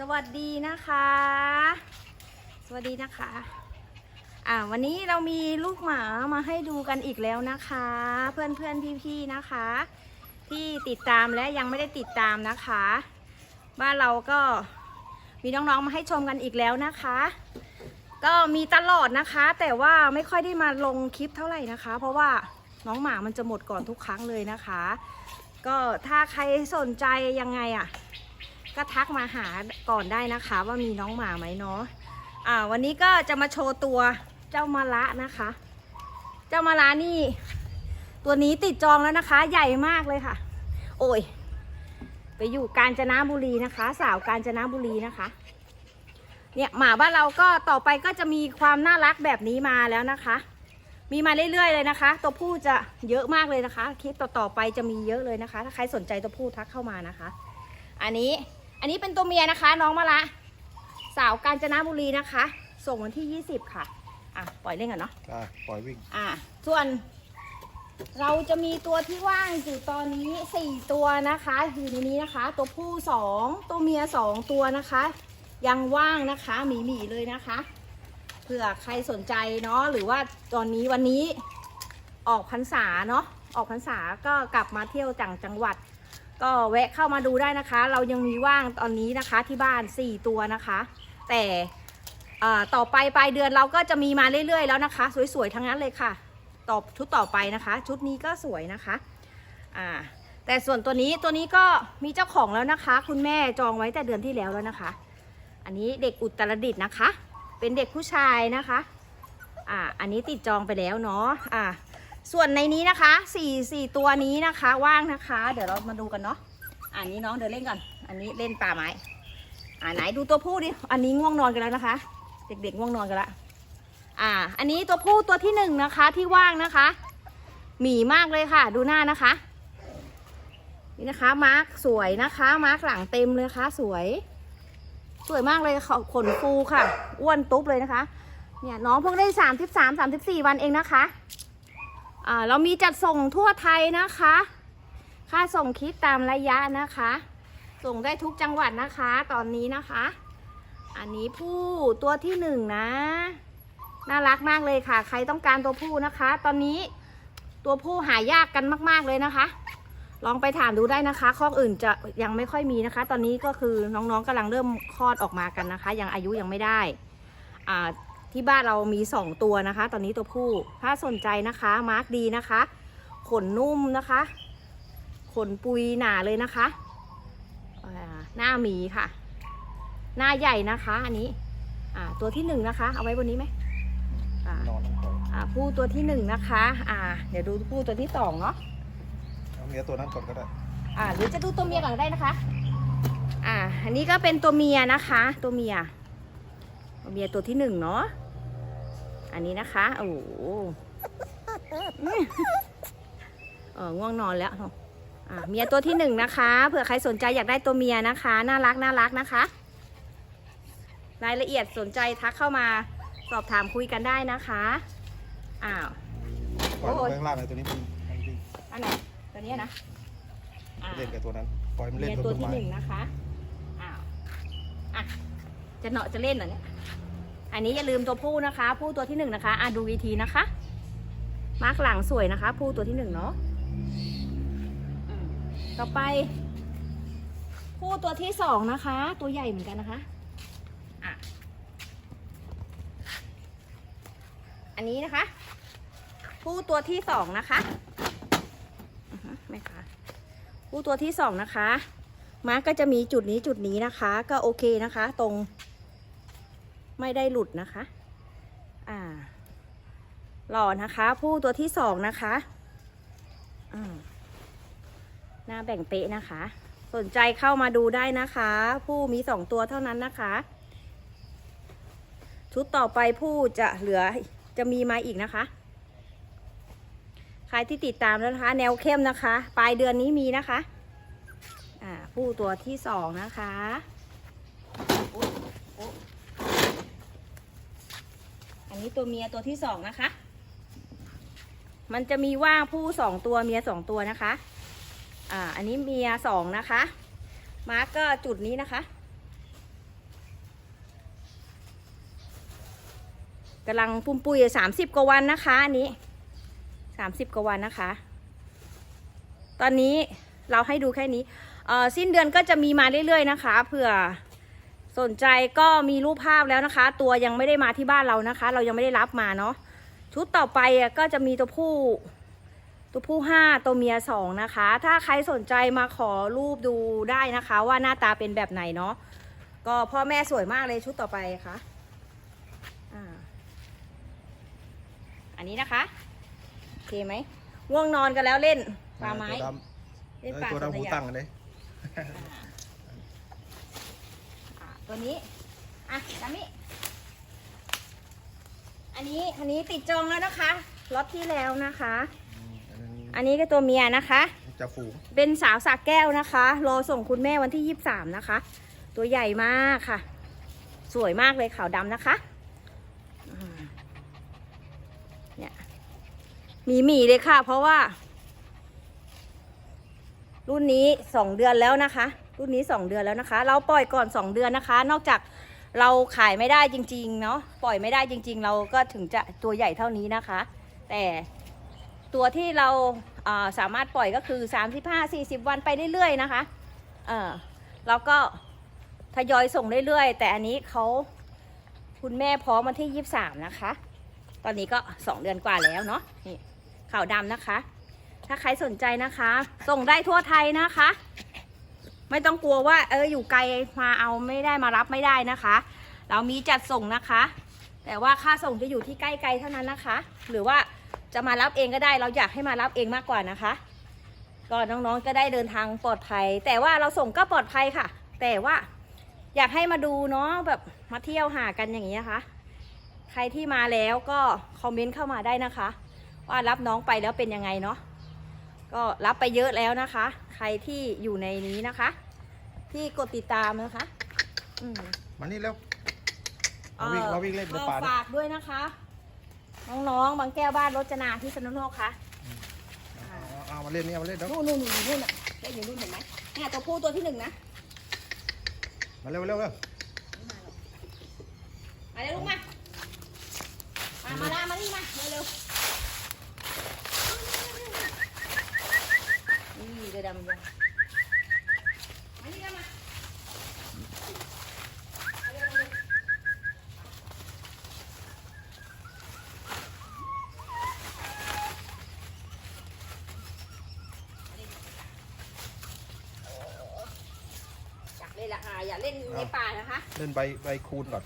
สวัสดีนะคะ สวัสดีนะคะ อ่าวันนี้เรามีลูกหมามาให้ดูกันอีกแล้วนะคะ เพื่อนเพื่อนพี่พี่นะคะ ที่ติดตามและยังไม่ได้ติดตามนะคะ บ้านเราก็มีน้องๆมาให้ชมกันอีกแล้วนะคะ ก็มีตลอดนะคะ แต่ว่าไม่ค่อยได้มาลงคลิปเท่าไหร่นะคะ เพราะว่าน้องหมามันจะหมดก่อนทุกครั้งเลยนะคะ ก็ถ้าใครสนใจยังไงอะ ก็ทักมาหาก่อนได้นะคะ ว่ามีน้องหมาไหมเนาะอ่าวันนี้ก็จะมาโชว์ตัวเจ้ามาละนะคะ เจ้ามาละนี่ ตัวนี้ติดจองแล้วนะคะ ใหญ่มากเลยค่ะ โอ้ย ไปอยู่กาญจนบุรีนะคะ สาวกาญจนบุรีนะคะเนี่ยหมาบ้านเราก็ต่อไปก็จะมีความน่ารักแบบนี้มาแล้วนะคะ มีมาเรื่อยๆเลยนะคะ ตัวผู้จะเยอะมากเลยนะคะ คลิปต่อๆไปจะมีเยอะเลยนะคะ ถ้าใครสนใจตัวผู้ทักเข้ามานะคะ อันนี้ อันนี้เป็นตัวเมียนะคะ น้องมะละ สาวกาญจนบุรีนะคะ ส่งวันที่ 20 ค่ะ อะ ปล่อยเล่นกันเนาะ อะปล่อยวิ่ง อะ ส่วน เราจะมีตัวที่ว่างอยู่ตอนนี้สี่ตัวนะคะ อยู่ในนี้นะคะ ตัวผู้สองตัวเมียสองตัวนะคะ ยังว่างนะคะหมีหมีๆเลยนะคะ เผื่อใครสนใจเนาะ หรือว่าตอนนี้วันนี้ออกพรรษาเนาะ ออกพรรษาก็กลับมาเที่ยวจังจังหวัด ก็แวะเข้ามาดูได้นะคะ เรายังมีว่างตอนนี้นะคะที่บ้าน 4 ตัวนะคะ แต่ต่อไปปลายเดือนเราก็จะมีมาเรื่อยๆแล้วนะคะ สวยๆทั้งนั้นเลยค่ะต่อชุดต่อไปนะคะ ชุดนี้ก็สวยนะคะอ่าแต่ส่วนตัวนี้ตัวนี้ก็มีเจ้าของแล้วนะคะ คุณแม่จองไว้แต่เดือนที่แล้วแล้วนะคะ อันนี้เด็กอุตรดิตถ์นะคะ เป็นเด็กผู้ชายนะคะอ่าอันนี้ติดจองไปแล้วเนาะอ่า ส่วนในนี้นะคะสี่สี่ตัวนี้นะคะว่างนะคะ เดี๋ยวเรามาดูกันเนาะอันนี้น้องเดี๋ยวเล่นก่อน อันนี้เล่นป่าไม้อ่าไหนดูตัวผู้ดิอันนี้ง่วงนอนกันแล้วนะคะ เด็กๆง่วงนอนกันละอ่า อันนี้ตัวผู้ตัวที่หนึ่งนะคะที่ว่างนะคะหมีมากเลยค่ะ ดูหน้านะคะ นี่นะคะ มาร์กสวยนะคะ มาร์กหลังเต็มเลยค่ะ สวย สวยมากเลยค่ะขนฟูค่ะ อ้วนตุ๊บเลยนะคะ เนี่ยน้องเพิ่งได้สามสิบสามสามสิบสี่วันเองนะคะ เรามีจัดส่งทั่วไทยนะคะ ค่าส่งคิดตามระยะนะคะ ส่งได้ทุกจังหวัดนะคะ ตอนนี้นะคะ อันนี้ผู้ตัวที่หนึ่งนะ น่ารักมากเลยค่ะ ใครต้องการตัวผู้นะคะ ตอนนี้ตัวผู้หายากกันมาก ๆเลยนะคะ ลองไปถามดูได้นะคะข้ออื่นจะยังไม่ค่อยมีนะคะ ตอนนี้ก็คือน้องๆกำลังเริ่มคลอดออกมากันนะคะ ยังอายุยังไม่ได้อ่า ที่บ้านเรามีสองตัวนะคะ ตอนนี้ตัวผู้ ถ้าสนใจนะคะ มาร์กดีนะคะ ขนนุ่มนะคะ ขนปุยหนาเลยนะคะอ่าหน้าหมีค่ะ หน้าใหญ่นะคะ อันนี้ อ่า ตัวที่หนึ่งนะคะ เอาไว้บนนี้ไหมอ่านอนต้องปล่อยอ่าผู้ตัวที่หนึ่งนะคะ อ่า เดี๋ยวดูผู้ตัวที่สองเนาะเอาเมียตัวนั้นก่อนก็ได้ อ่า หรือจะดูตัวเมียก่อนก็ได้นะคะ อ่า อันนี้ก็เป็นตัวเมียนะคะ ตัวเมียตัว เมียตัวที่หนึ่งเนาะ อันนี้นะคะ โอ้โหเออง่วงนอนแล้วอ่าเมียตัวที่หนึ่งนะคะ เผื่อใครสนใจอยากได้ตัวเมียนะคะ น่ารักน่ารักนะคะ รายละเอียดสนใจทักเข้ามาสอบถามคุยกันได้นะคะ อ้าวปล่อยลโอ้งยไปข้างล่างเลยตัวนี้มันมันวิ่งอันไหนตัวนี้นะอ่าเล่นกับตัวนั้น ปล่อยมันเล่นเมียกับตัวต้นที่ไม้หนึ่งนะคะ อ้าว อะ จะเหนาะจะเล่นเหรอเนี่ย อันนี้อย่าลืมตัวผู้นะคะ ผู้ตัวที่หนึ่งนะคะอะดูวีทีนะคะ มาร์กหลังสวยนะคะ ผู้ตัวที่หนึ่งเนาะอืมต่อไป ผู้ตัวที่สองนะคะ ตัวใหญ่เหมือนกันนะคะอะอันนี้นะคะ ผู้ตัวที่สองนะคะอือฮึไม่ค่ะผู้ตัวที่สองนะคะมาร์กก็จะมีจุดนี้จุดนี้นะคะ ก็โอเคนะคะ ตรง ไม่ได้หลุดนะคะ อ่า หล่อนะคะ ผู้ตัวที่สองนะคะอืมหน้าแบ่งเป๊ะนะคะ สนใจเข้ามาดูได้นะคะ ผู้มีสองตัวเท่านั้นนะคะ ชุดต่อไปผู้จะเหลือจะมีมาอีกนะคะ ใครที่ติดตามแล้วนะคะ แนวเข้มนะคะ ปลายเดือนนี้มีนะคะ อ่า ผู้ตัวที่สองนะคะ นนี้ตัวเมียตัวที่สองนะคะ มันจะมีว่างผู้สองตัวเมียสองตัวนะคะ อ่า อันนี้เมียสองนะคะ มาร์กก็จุดนี้นะคะกำลังปุ่มปุยสามสิบกว่าวันนะคะอันนี้สามสิบกว่าวันนะคะ ตอนนี้เราให้ดูแค่นี้ เอ่อ สิ้นเดือนก็จะมีมาเรื่อยๆนะคะ เผื่อ สนใจก็มีรูปภาพแล้วนะคะ ตัวยังไม่ได้มาที่บ้านเรานะคะ เรายังไม่ได้รับมาเนาะชุดต่อไปอะก็จะมีตัวผู้ ตัวผู้ห้าตัวเมียสองนะคะ ถ้าใครสนใจมาขอรูปดูได้นะคะ ว่าหน้าตาเป็นแบบไหนเนาะก็พ่อแม่สวยมากเลยชุดต่อไปค่ะอ่าอันนี้นะคะโอเคไหมง่วงนอนกันแล้วเล่นปลาไม้ตัวดเล่นำปลาตัวสนดำหูธยาตั้งเลยอ่า ตัวนี้ อะดามิอันนี้อันนี้ติดจองแล้วนะคะล็อตที่แล้วนะคะอืมอันนั้นอันนี้ก็ตัวเมียนะคะ จะฝูงเป็นสาวสากแก้วนะคะ รอส่งคุณแม่วันที่ยี่สามนะคะ ตัวใหญ่มากค่ะ สวยมากเลยขาวดำนะคะอืมเนี่ยหมีหมีเลยค่ะ เพราะว่า รุ่นนี้สองเดือนแล้วนะคะ รุ่นนี้สองเดือนแล้วนะคะ เราปล่อยก่อนสองเดือนนะคะ นอกจากเราขายไม่ได้จริง ๆ เนาะปล่อยไม่ได้จริง ๆ เราก็ถึงจะตัวใหญ่เท่านี้นะคะ แต่ตัวที่เราาสามารถปล่อยก็คือ 35-40 วันไปเรื่อยๆนะคะเออแล้วก็ทยอยส่งเรื่อยๆ แต่อันนี้เขาคุณแม่พร้อมมาที่ 23 นะคะ ตอนนี้ก็ 2 เดือนกว่าแล้วเนาะนี่ขาวดำนะคะ ถ้าใครสนใจนะคะ ส่งได้ทั่วไทยนะคะ ไม่ต้องกลัวว่า เอออยู่ไกลมาเอาไม่ได้มารับไม่ได้นะคะ เรามีจัดส่งนะคะ แต่ว่าค่าส่งจะอยู่ที่ใกล้ไกลเท่านั้นนะคะ หรือว่าจะมารับเองก็ได้ เราอยากให้มารับเองมากกว่านะคะก็น้องๆก็ได้เดินทางปลอดภัย แต่ว่าเราส่งก็ปลอดภัยค่ะ แต่ว่าอยากให้มาดูเนาะแบบมาเที่ยวหากันอย่างนี้นะคะ ใครที่มาแล้วก็คอมเมนต์เข้ามาได้นะคะ ว่ารับน้องไปแล้วเป็นยังไงเนาะ ก็รับไปเยอะแล้วนะคะ ใครที่อยู่ในนี้นะคะ ที่กดติดตามนะคะ อืมมานี่แล้วมาวิ่งมาวิ่งเล่นในป่าก็เนี่ยฝากด้วยนะคะ น้องๆบางแก้วบ้านรจนาที่สนุโลกค่ะเอาเอาเอามาเล่นนี่เอามาเล่นเดี๋ยวนู่นนู่นนู่นนู่นอะได้อยู่นู่นเห็นไหมเนี่ยตัวผู้ตัวที่หนึ่งนะมาเร็วมาเร็วเร็วมาเร็วลูกมามามาละมานี่มาเร็วๆนี่เดือดำยัง มานี่กันมามาเร็วมาเร็วอยากเล่นละอ่าอย่าเล่นในป่านะคะ เล่นใบใบคูณก่อน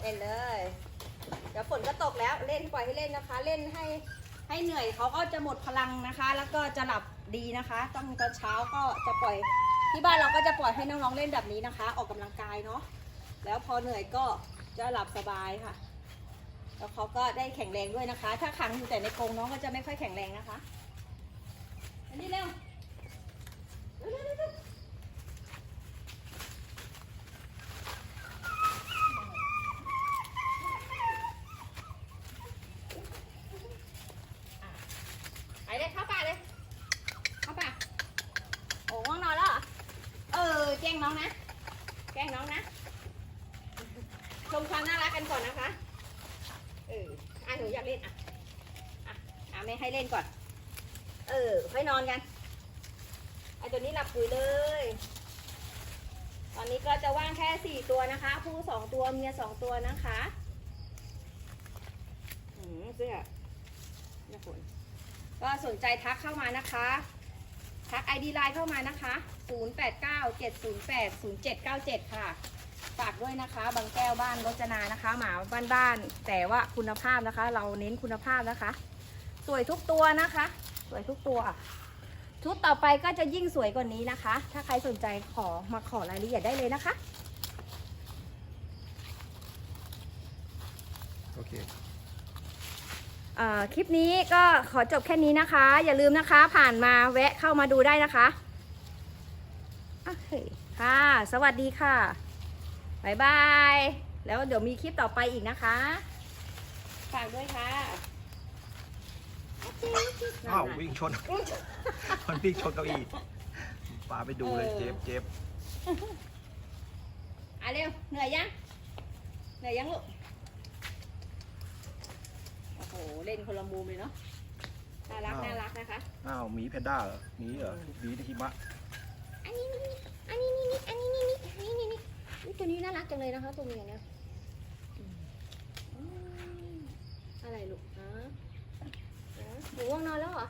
เล่นเลย เดี๋ยวฝนก็ตกแล้ว เล่นปล่อยให้เล่นนะคะ เล่นให้ ให้เหนื่อยเขาก็จะหมดพลังนะคะ แล้วก็จะหลับดีนะคะต้องตอนเช้าก็จะปล่อยที่บ้านเราก็จะปล่อยให้น้องๆเล่นแบบนี้นะคะ ออกกำลังกายเนาะแล้วพอเหนื่อยก็จะหลับสบายค่ะ แล้วเขาก็ได้แข็งแรงด้วยนะคะ ถ้าขังอยู่แต่ในกรงน้องก็จะไม่ค่อยแข็งแรงนะคะ อันนี้เร็วเร็วเร็วเร็ว ไปเลยเข้าป่าเลย เข้าป่าโอ้ง่วงนอนแล้วเหรอ เออ แกล้งน้องนะ แกล้งน้องนะ ชมความน่ารั กันก่อนนะคะ เอออะหนูอยากเล่นอะ อะอะไม่ให้เล่นก่อน เออ ค่อยนอนกัน ไอตัวนี้หลับปุ๋ยเลย ตอนนี้ก็จะว่างแค่สี่ตัวนะคะ ผู้สองตัวเมียสองตัวนะคะอืมเสื้อนี่ยฝนก็สนใจทักเข้ามานะคะ ทัก ID ไลน์เข้ามานะคะ 0897080797 ค่ะ ฝากด้วยนะคะ บางแก้วบ้านรจนานะคะ หมาบ้านๆแต่ว่าคุณภาพนะคะ เราเน้นคุณภาพนะคะ สวยทุกตัวนะคะ สวยทุกตัว ชุดต่อไปก็จะยิ่งสวยกว่านี้นะคะ ถ้าใครสนใจขอมาขอรายละเอียดได้เลยนะคะ โอเคอ่าคลิปนี้ก็ขอจบแค่นี้นะคะ อย่าลืมนะคะ ผ่านมาแวะเข้ามาดูได้นะคะโอเคค่ะ สวัสดีค่ะ บายบาย แล้วเดี๋ยวมีคลิปต่อไปอีกนะคะ ฝากด้วยค่ะอ้าววิ่งชน มันวิ่งชนเก้าอี้ปาไปดูเลยเจ็บเจ็บอะเร็ว เหนื่อยยัง เหนื่อยยังลูก โอ้โห เล่นคนละมุมเลยเนาะ น่ารัก น่ารักนะคะ อ้าวมีแพนด้าเหรอมีเหรอมีที่มะ อันนี้ อันนี้นี่นี่อันนี้นี่นี่อันนี้นี่นี่ ตัวนี้น่ารักจังเลยนะคะ ตัวเมียเนี่ยอะไรลูกฮะหนูว่างนอนแล้วเหรอ